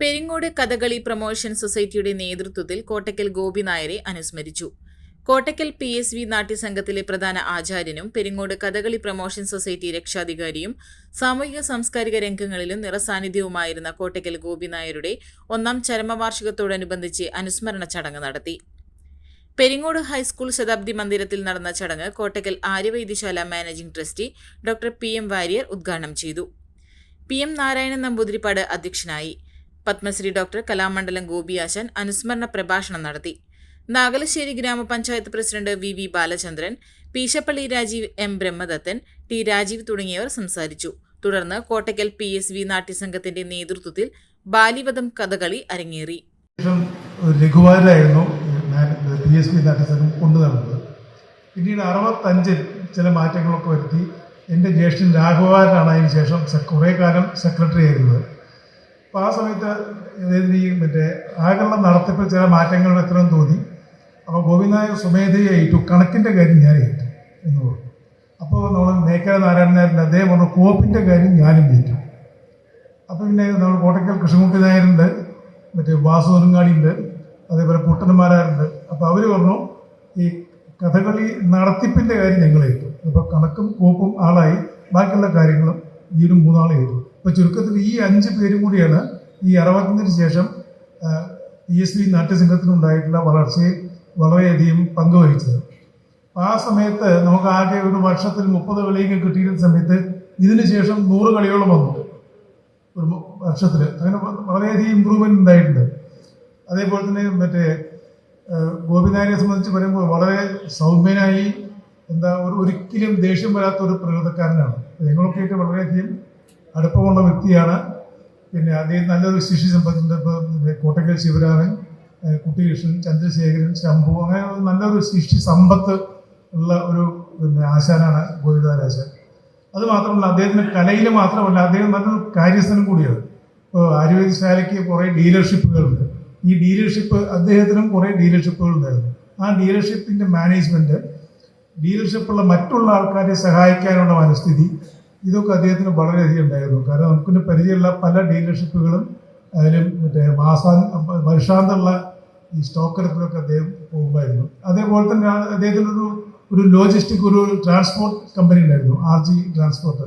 Peringode Kathakali promotion സൊസൈറ്റിയുടെ നേതൃത്വത്തിൽ കോട്ടക്കൽ ഗോപിനായരെ അനുസ്മരിച്ചു. കോട്ടക്കൽ പി എസ് വി നാട്യസംഘത്തിലെ പ്രധാന ആചാര്യനും പെരിങ്ങോട് കഥകളി പ്രൊമോഷൻ സൊസൈറ്റി രക്ഷാധികാരിയും സാമൂഹിക സാംസ്കാരിക രംഗങ്ങളിലും നിറസാന്നിധ്യവുമായിരുന്ന കോട്ടക്കൽ ഗോപിനായരുടെ ഒന്നാം ചരമവാർഷികത്തോടനുബന്ധിച്ച് അനുസ്മരണ ചടങ്ങ് നടത്തി. പെരിങ്ങോട് ഹൈസ്കൂൾ ശതാബ്ദി മന്ദിരത്തിൽ നടന്ന ചടങ്ങ് Kottakkal Arya Vaidya Sala managing trustee doctor P M Warrier ഉദ്ഘാടനം ചെയ്തു. പി എം നാരായണൻ നമ്പൂതിരിപ്പാട് അധ്യക്ഷനായി. പത്മശ്രീ ഡോക്ടർ കലാമണ്ഡലം ഗോപിയാശൻ അനുസ്മരണ പ്രഭാഷണം നടത്തി. Nagalassery Grama Panchayat president V V Balachandran Peeshappilly Rajeev M Brahmadathan T Rajeev തുടങ്ങിയവർ സംസാരിച്ചു. തുടർന്ന് കോട്ടയ്ക്കൽ പി എസ് വി നാട്യസംഘത്തിന്റെ നേതൃത്വത്തിൽ ബാലിവധം കഥകളി അരങ്ങേറി. ശേഷം രഘുവാരായിരുന്നു പി എസ് വി നാട്യസംഘം കൊണ്ടു പിന്നീട് അറുപത്തഞ്ചിൽ ചില മാറ്റങ്ങളൊക്കെ വരുത്തി. എന്റെ ജ്യേഷ്ഠൻ രാഘവാരനാണ് അതിന് ശേഷം കുറേ കാലം സെക്രട്ടറി ആയിരുന്നത്. അപ്പോൾ ആ സമയത്ത് ഈ മറ്റേ ആകെയുള്ള നടത്തിപ്പിൽ ചില മാറ്റങ്ങൾ എത്രയും തോന്നി. അപ്പോൾ ഗോവിന്ദനായർ സ്വമേധയെ ഏറ്റു. കണക്കിന്റെ കാര്യം ഞാൻ ഏറ്റു എന്ന് പറഞ്ഞു. അപ്പോൾ നമ്മൾ നേക്കര നാരായണനായരുടെ അദ്ദേഹം പറഞ്ഞു കോപ്പിന്റെ കാര്യം ഞാനും ഏറ്റു. അപ്പോൾ പിന്നെ നമ്മൾ കോട്ടയ്ക്കൽ കൃഷ്ണകുട്ടി നായരുണ്ട് മറ്റേ നെടുങ്ങാടിയുണ്ട് അതേപോലെ പുട്ടന്മാരാരുണ്ട് അപ്പോൾ അവർ പറഞ്ഞു ഈ കഥകളി നടത്തിപ്പിന്റെ കാര്യം ഞങ്ങൾ ഏറ്റു. അപ്പോൾ കണക്കും കോപ്പും ആളായി. ബാക്കിയുള്ള കാര്യങ്ങളും ഈ ഒരു മൂന്നാളെ ഏറ്റു. അപ്പോൾ ചുരുക്കത്തിൽ ഈ അഞ്ച് പേരും കൂടിയാണ് ഈ അറുപത്തിനു ശേഷം പി എസ് ബി നാട്യസംഘത്തിനുണ്ടായിട്ടുള്ള വളർച്ചയിൽ വളരെയധികം പങ്കുവഹിച്ചത്. ആ സമയത്ത് നമുക്ക് ആകെ ഒരു വർഷത്തിൽ മുപ്പത് കളിയൊക്കെ കിട്ടിയിരുന്ന സമയത്ത് ഇതിന് ശേഷം നൂറ് കളിയോളം വന്നു ഒരു വർഷത്തിൽ അങ്ങനെ വളരെയധികം ഇമ്പ്രൂവ്മെന്റ് ഉണ്ടായിട്ടുണ്ട്. അതേപോലെ തന്നെ മറ്റേ ഏഹ്, ഗോപിനായരെ സംബന്ധിച്ച് പറയുമ്പോൾ വളരെ സൗമ്യനായി എന്താ ഒരു ഒരിക്കലും ദേഷ്യം വരാത്ത ഒരു പ്രകൃതക്കാരനാണ്. ഞങ്ങളൊക്കെ ആയിട്ട് വളരെയധികം അടുപ്പമുള്ള വ്യക്തിയാണ്. പിന്നെ അദ്ദേഹം നല്ലൊരു ശിഷ്യ പിന്നെ കോട്ടക്കൽ ശിവരാമൻ കുട്ടികൃഷ്ണൻ ചന്ദ്രശേഖരൻ ശംഭു അങ്ങനെ നല്ലൊരു ശിഷ്യ സമ്പത്ത് ഉള്ള ഒരു പിന്നെ ആശാനാണ് ഗോപിനാരാശാൻ അത് മാത്രമല്ല അദ്ദേഹത്തിന് കലയിൽ മാത്രമല്ല അദ്ദേഹം നല്ലൊരു കാര്യസ്ഥനും കൂടിയാണ്. ഇപ്പോൾ ആയുർവേദശാലയ്ക്ക് കുറേ ഡീലർഷിപ്പുകളുണ്ട്. ഈ ഡീലർഷിപ്പ് അദ്ദേഹത്തിനും കുറേ ഡീലർഷിപ്പുകൾ ഉണ്ടായിരുന്നു ആ ഡീലർഷിപ്പിന്റെ മാനേജ്മെന്റ് ഡീലർഷിപ്പുള്ള മറ്റുള്ള ആൾക്കാരെ സഹായിക്കാനുള്ള മനസ്ഥിതി ഇതൊക്കെ അദ്ദേഹത്തിന് വളരെയധികം ഉണ്ടായിരുന്നു. കാരണം നമുക്ക് പരിചയമുള്ള പല ഡീലർഷിപ്പുകളും അതിലും മറ്റേ മാസാ വർഷാന്തമുള്ള ഈ സ്റ്റോക്ക് എടുപ്പിലൊക്കെ അദ്ദേഹം പോകുമായിരുന്നു. അതേപോലെ തന്നെ അദ്ദേഹത്തിനൊരു ഒരു ലോജിസ്റ്റിക് ഒരു ട്രാൻസ്പോർട്ട് കമ്പനി ഉണ്ടായിരുന്നു ആർ ജി ട്രാൻസ്പോർട്ട്